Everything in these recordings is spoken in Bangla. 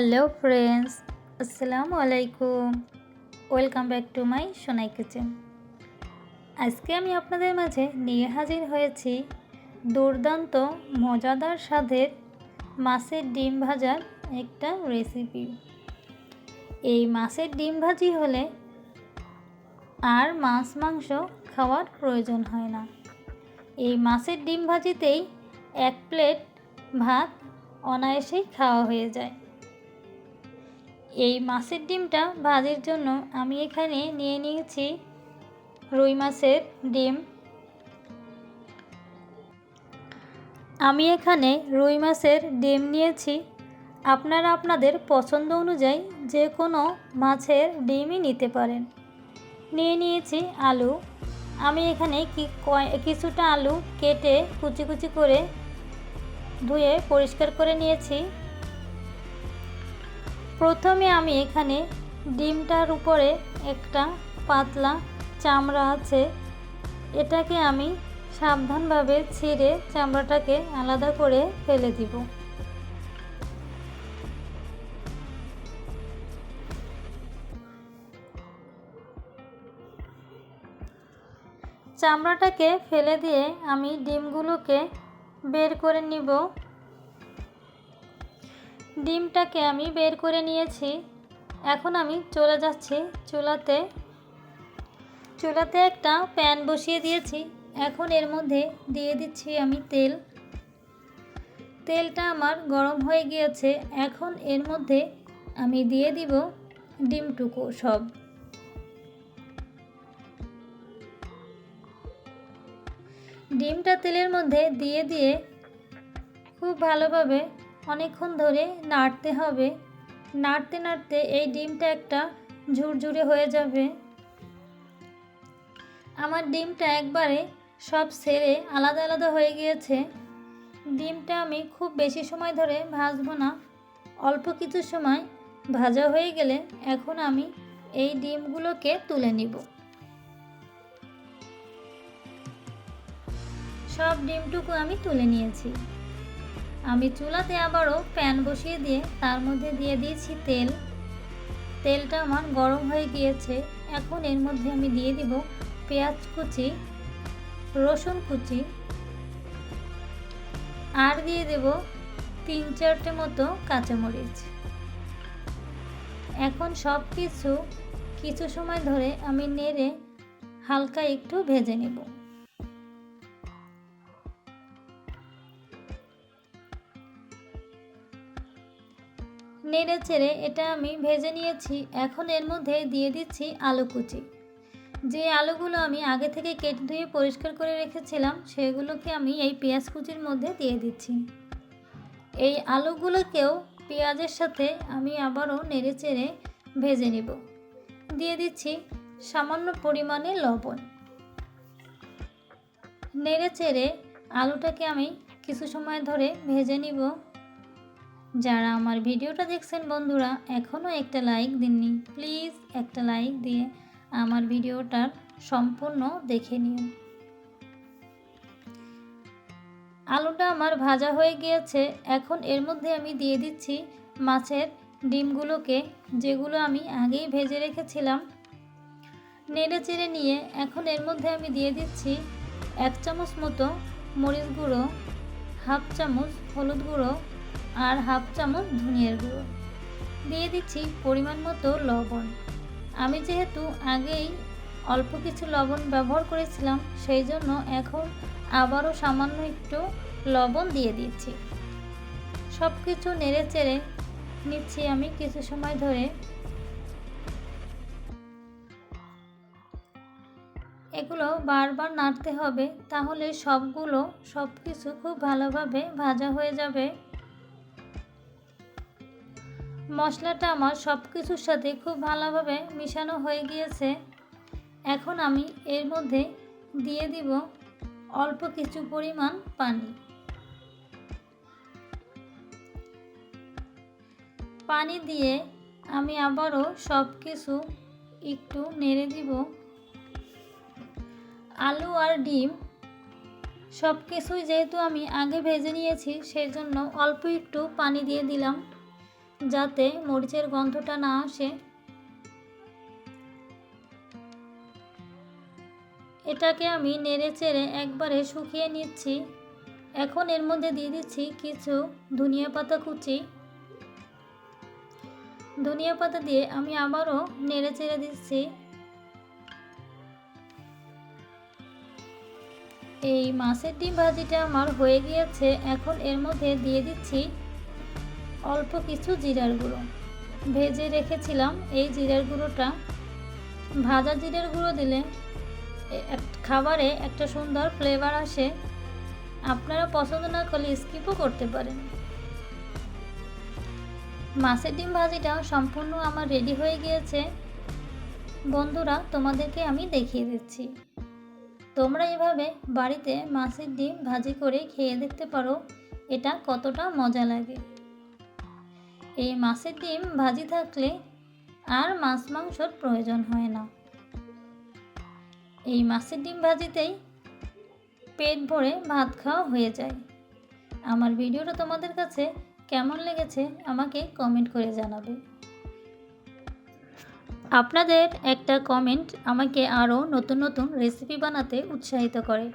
হ্যালো ফ্রেন্ডস, আসসালামু আলাইকুম। Welcome back to my Sonai kitchen. আজকে আমি আপনাদের মাঝে নিয়ে হাজির হয়েছি দুর্দান্ত, মজাদার স্বাদের মাছের ডিম ভাজার একটা রেসিপি এই মাছের ডিম ভাজি হলে আর মাছ মাংস খাওয়ার প্রয়োজন হয় না। এই মাছের ডিম ভাজিতেই এক প্লেট ভাত অনায়াসেই খাওয়া হয়ে যায়। এই মাছের ডিমটা ভাজির জন্য আমি এখানে নিয়ে নিয়েছি রুই মাছের ডিম। আমি এখানে রুই মাছের ডিম নিয়েছি। আপনারা আপনাদের পছন্দ অনুযায়ী যে কোনো মাছের ডিমই নিতে পারেন। নিয়ে নিয়েছি আলু। আমি এখানে কি কিছুটা আলু কেটে কুচি কুচি করে ধুয়ে পরিষ্কার করে নিয়েছি। প্রথমে আমি এখানে ডিমটার উপরে একটা পাতলা চামড়া আছে। এটাকে আমি সাবধানভাবে ছিঁড়ে চামড়াটাকে আলাদা করে ফেলে দিব। চামড়াটাকে ফেলে দিয়ে আমি ডিমগুলোকে বের করে নিব। ডিমটাকে আমি বের করে নিয়েছি। এখন আমি চলে যাচ্ছি চুলাতে। চুলাতে একটা প্যান বসিয়ে দিয়েছি। এখন এর মধ্যে দিয়ে দিচ্ছি আমি তেল। তেলটা আমার গরম হয়ে গিয়েছে। এখন এর মধ্যে আমি দিয়ে দিব ডিমটুকু সব। ডিমটা তেলের মধ্যে দিয়ে দিয়ে খুব ভালোভাবে অনেকক্ষণ ধরে নাড়তে হবে। নাড়তে নাড়তে এই ডিমটা একটা ঝুরঝুরে হয়ে যাবে। আমার ডিমটা একবারে সব সেরে আলাদা আলাদা হয়ে গিয়েছে। ডিমটা আমি খুব বেশি সময় ধরে ভাজবো না। অল্প কিছু সময় ভাজা হয়ে গেলে এখন আমি এই ডিমগুলোকে তুলে নিব। সব ডিমটুকু আমি তুলে নিয়েছি। আমি চুলাতে আবারও প্যান বসিয়ে দিয়ে, তার মধ্যে দিয়ে দিয়েছি তেল। তেলটা আমার গরম হয়ে গিয়েছে। এখন এর মধ্যে আমি দিয়ে দিব পেঁয়াজ কুচি, রসুন কুচি। আর দিয়ে দেব তিন চারটে মতো কাঁচামরিচ। এখন সব কিছু কিছু সময় ধরে আমি নেড়ে হালকা একটু ভেজে নেব। নেড়ে চেড়ে এটা আমি ভেজে নিয়েছি। এখন এর মধ্যে দিয়ে দিচ্ছি আলু কুচি। যে আলুগুলো আমি আগে থেকে কেটে ধুয়ে পরিষ্কার করে রেখেছিলাম, সেগুলোকে আমি এই পেঁয়াজ কুচির মধ্যে দিয়ে দিচ্ছি। এই আলুগুলোকেও পেঁয়াজের সাথে আমি আবারও নেড়ে চেড়ে ভেজে নেব। দিয়ে দিচ্ছি সামান্য পরিমাণে লবণ। নেড়ে চেড়ে আলুটাকে আমি কিছু সময় ধরে ভেজে নিব। যারা আমার ভিডিওটা দেখছেন বন্ধুরা এখনও একটা লাইক দিননি। প্লিজ একটা লাইক দিয়ে আমার ভিডিওটার সম্পূর্ণ দেখে নিন আলুটা আমার ভাজা হয়ে গিয়েছে। এখন এর মধ্যে আমি দিয়ে দিচ্ছি মাছের ডিমগুলোকে, যেগুলো আমি আগেই ভেজে রেখেছিলাম। নেড়ে চেড়ে নিয়ে এখন এর মধ্যে আমি দিয়ে দিচ্ছি এক চামচ মতো মরিচ গুঁড়ো, হাফ চামচ হলুদ গুঁড়ো আর হাফ চামচ ধনিয়ার গুঁড়ো। দিয়ে দিচ্ছি পরিমাণ মতো লবণ। আমি যেহেতু আগেই অল্প কিছু লবণ ব্যবহার করেছিলাম, সেই জন্য এখন আবারও সামান্য একটু লবণ দিয়ে দিচ্ছি। সব কিছু নেড়ে চেড়ে নিচ্ছি আমি কিছু সময় ধরে। এগুলো বারবার নাড়তে হবে, তাহলে সবগুলো সব কিছু খুব ভালোভাবে ভাজা হয়ে যাবে। মশলাটা আমার সব কিছুর সাথে খুব ভালোভাবে মিশানো হয়ে গিয়েছে। এখন আমি এর মধ্যে দিয়ে দিব অল্প কিছু পরিমাণ পানি। পানি দিয়ে আমি আবারও সব কিছু একটু নেড়ে দিব। আলু আর ডিম সব কিছুই যেহেতু আমি আগে ভেজে নিয়েছি সেই জন্য অল্প একটু পানি দিয়ে দিলাম। যাতে মরিচের গন্ধটা না আসে। এটাকে আমি নেড়ে চেড়ে একবারে শুকিয়ে নিচ্ছি। এখন এর মধ্যে দিয়ে দিচ্ছি কিছু ধনিয়া পাতা কুচি। ধনিয়া পাতা দিয়ে আমি আবারও নেড়ে চেড়ে দিচ্ছি। এই মাছের ডিম ভাজিটা আমার হয়ে গিয়েছে। এখন এর মধ্যে দিয়ে দিচ্ছি অল্প কিছু জিরার গুঁড়ো। ভেজে রেখেছিলাম এই জিরার গুঁড়োটা। ভাজা জিরার গুঁড়ো দিলে খাবারে একটা সুন্দর ফ্লেভার আসে। আপনারা পছন্দ না করলে স্কিপও করতে পারেন। মাছের ডিম ভাজিটা সম্পূর্ণ আমার রেডি হয়ে গিয়েছে। বন্ধুরা, তোমাদেরকে আমি দেখিয়ে দিচ্ছি। তোমরা এভাবে বাড়িতে মাছের ডিম ভাজি করে খেয়ে দেখতে পারো, এটা কতটা মজা লাগে। এই মাছের ডিম ভাজি থাকলে আর মাছ মাংসর প্রয়োজন হয় না। এই মাছের ডিম ভাজিতেই পেট ভরে ভাত খাওয়া হয়ে যায়। আমার ভিডিওটা তোমাদের কাছে কেমন লেগেছে আমাকে কমেন্ট করে জানাবে। আপনাদের একটা কমেন্ট আমাকে আরও নতুন নতুন রেসিপি বানাতে উৎসাহিত করে।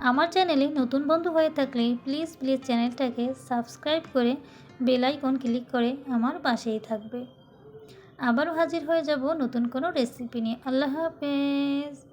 আমার চ্যানেলে নতুন বন্ধু হয়ে থাকলে প্লিজ প্লিজ চ্যানেলটাকে সাবস্ক্রাইব করে বেল আইকন ক্লিক করে আমার পাশেই থাকবে। আবারও হাজির হয়ে যাব নতুন কোনো রেসিপি নিয়ে। আল্লাহ হাফেজ।